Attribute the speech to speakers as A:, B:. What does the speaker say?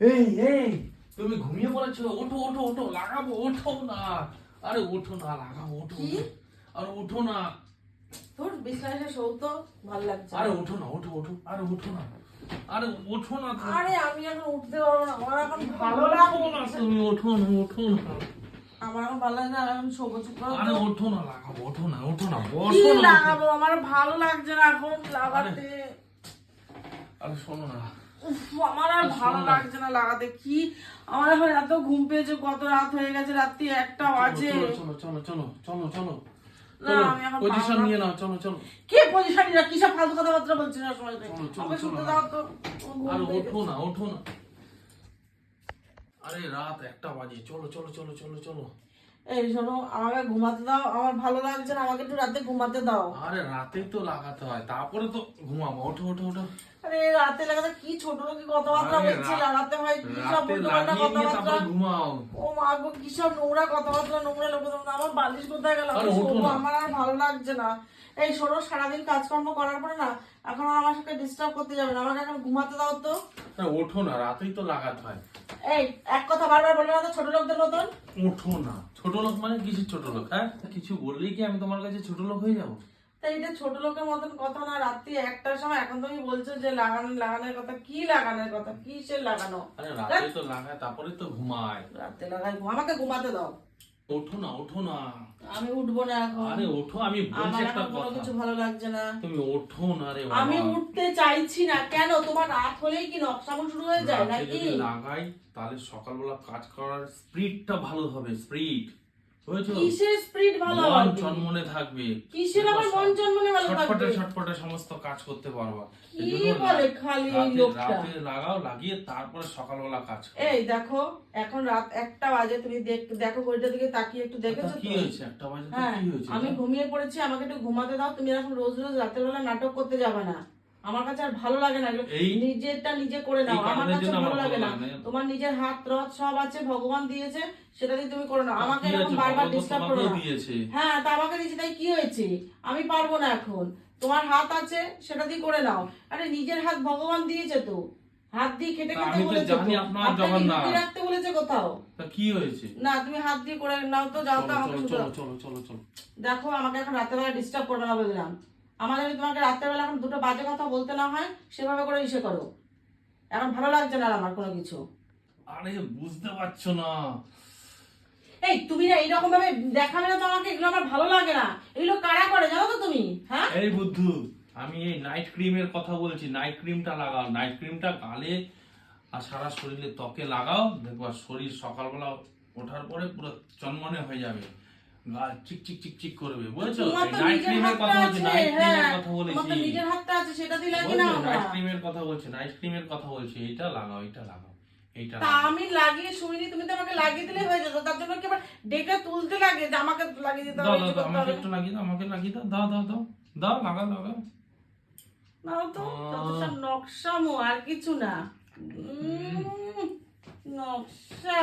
A: এই এই তুমি ঘুমিয়ে পড়েছো? ওঠো ওঠো ওঠো লাগাবো ওঠো না। আরে ওঠো না লাগাবো ওঠো
B: কি?
A: আরে ওঠো না।
B: তোর বিশ্বাসে সৌতো ভালো লাগছে
A: আরে ওঠো না ওঠো ওঠো আরে ওঠো না। আরে ওঠো না তুমি।
B: আরে আমি এখন উঠতে পারব না আমার এখন ভালো
A: ওঠো না তুমি ওঠো না ওঠো না।
B: আমার এখন ভালো লাগছে না আমি এখন শোবো চুপ করো
A: আরে ওঠো না লাগাবো ওঠো না ওঠো না
B: কি
A: বসো না
B: লাগাবো? আমার ভালো লাগছে না এখন লাগাতে।
A: আরে শোনো না
B: আমার আর ভালো লাগছে না লাগাতে। কি? আমার এখন এত ঘুম পেয়েছে কত রাত হয়ে গেছে রাত্রি একটা বাজে।
A: চলো চলো চলো চলো চলো
B: না,
A: চলো
B: আমি এখন
A: পজিশন নিয়ে নাও চলো চলো।
B: কে পজিশন নিরা কিসব ফালতু কথাবার্তা বলছিস না সময়
A: চলো, চলো,
B: আমাকে শুনতে দাও তো।
A: আরে ওঠো না ওঠো না। আরে রাত একটা বাজে চলো চলো চলো চলো চলো।
B: এই শোনো আমাকে ঘুমাতে দাও আমার ভালো লাগছে না আমাকে একটু রাতে ঘুমাতে দাও।
A: আরে রাতেই তো লাগাতে হয় তারপরে তো ঘুমাবো ওঠো ওঠো ওঠো।
B: আরে রাতে লাগাতে কি ছোট কথাবার্তা
A: রা-
B: লাগাতে হয় কি সব উল্টোপাল্টা কথাবার্তা?
A: ঘুমাও।
B: ও মা গো কি সব নোংরা কথাবার্তা নোংরা। আমার বালিশ কোথায় গেল। আমার আর ভালো লাগছে না। এই শোনো সারাদিন কাজকর্ম করার পরে না এখন আমার সাথে ডিস্টার্ব করতে যাবে না আমাকে এখন ঘুমাতে দাও তো।
A: ওঠো না রাতেই তো লাগাতে হয়।
B: এই এক কথা বারবার বলে না ছোট লোকদের মতন।
A: ওঠো না। ছোট লোক মানে কিছু ছোট লোক হ্যাঁ? কিছু বললেই কি আমি তোমার কাছে ছোট লোক হয়ে যাব?
B: তাই এটা ছোট লোকের মতন কথা না রাত্রি একটার সময় এখন তুমি বলছো যে লাগানো লাগানোর কথা কি লাগানোর কথা কিসের লাগানো?
A: আরে রাতে তো লাগায় তারপরে তো ঘুমায়।
B: রাতে লাগাই আমাকে ঘুমাতে দাও।
A: ওঠো না ওঠো না।
B: আমি উঠবো না এখন।
A: আরে ওঠো আমি বলছি একটা কথা।
B: কিছু ভালো লাগছে না।
A: তুমি ওঠো না রে
B: আমি উঠতে চাইছি না। কেন? তোমার রাত হলেই কি নকশামো শুরু হয়ে যায় নাকি?
A: লাগাই তাহলে সকালবেলা কাজ করার স্পিডটা ভালো হবে স্পিড।
B: কিসের স্পিড ভালো
A: মন চনমনে থাকবে।
B: কিসের মন ভালো থাকবে?
A: ছটফটে সমস্ত কাজ করতে পারবা।
B: কি বলে খালি লোকটা?
A: রাতে লাগাও লাগিয়ে তারপরে সকালবেলা কাজ
B: এই দেখো এখন রাত একটা বাজে তুমি দেখ- দেখো ঘড়িটার দিকে তাকিয়ে একটু দেখেছ
A: কি হয়েছে? একটা বাজে
B: হ্যাঁ
A: কি হয়েছে?
B: আমি ঘুমিয়ে পড়েছি আমাকে একটু ঘুমাতে দাও তুমি এখন রোজ রোজ রাতের বেলা নাটক করতে যাবে না। আমার কাছে আর ভালো লাগে না। নিজেরটা নিজে করে নাও। আমার কাছে ভালো লাগে না। তোমার নিজের হাত রথ সব আছে ভগবান দিয়েছে সেটা দিয়ে তুমি করে নাও। আমাকে এরকম বারবার ডিস্টার্ব করো না। হ্যাঁ তা আমাকে দিয়েছে। তাই কি হয়েছে? আমি পারব না এখন। তোমার হাত আছে সেটা দিয়ে করে নাও। আরে নিজের হাত ভগবান দিয়েছে তো। হাত দিয়ে খেটে খেতে বলেছে
A: জানি আপনার জগন্নাথ।
B: রাখতে বলেছে কোথাও?
A: তা কি হয়েছে?
B: না তুমি হাত দিয়ে করে নাও তো যাও তো আমাকে
A: চলো চলো চলো চলো চলো।
B: দেখো আমাকে এখন রাতের বেলা ডিস্টার্ব করবে না বললাম। আমার যদি তোমাকে রাতের বেলা এখন দুটো বাজে কথা বলতে না হয় সেভাবে করে ইসে করো। এখন ভালো লাগছে না আমার কোনো কিছু।
A: আরে বুঝতে পারছ না।
B: এই তুমি না এইরকম ভাবে দেখাবে না তো আমাকে এগুলো আমার ভালো লাগে না। এগুলো কারা করে জানো তো তুমি? হ্যাঁ?
A: এই বুদ্ধু আমি এই নাইট ক্রিমের কথা বলছি। নাইট ক্রিমটা লাগাও। নাইট ক্রিমটা গালে আর সারা শরীরে ত্বকে লাগাও। দেখবা শরীর সকালবেলা ওঠার পরে পুরো চনমনে হয়ে যাবে। চিক চিক চিক চিক করবে বুঝেছ? নাইট ক্রিমের কথা বলছি নাইট ক্রিমের কথা
B: তোমার নিজের হাতটা আছে সেটা দিয়ে লাগি না আমরা।
A: নাইট ক্রিমের কথা বলছি নাইট ক্রিমের কথা বলছি এইটা লাগাও এইটা লাগাও এইটা
B: তা আমি লাগিয়ে শুনিনি তুমি তো আমাকে লাগিয়ে দিলে হয়ে যেত তার জন্য কি আবার ডেকে তুলতে লাগে যে আমাকে লাগিয়ে দিতে হবে
A: দাও দাও,
B: করতে
A: আমাকে একটু লাগিয়ে দাও আমাকে লাগিয়ে দাও দাও দাও দাও দাও লাগাও
B: নাও তো যত সব নকশামো আর কিছু না। নকশা।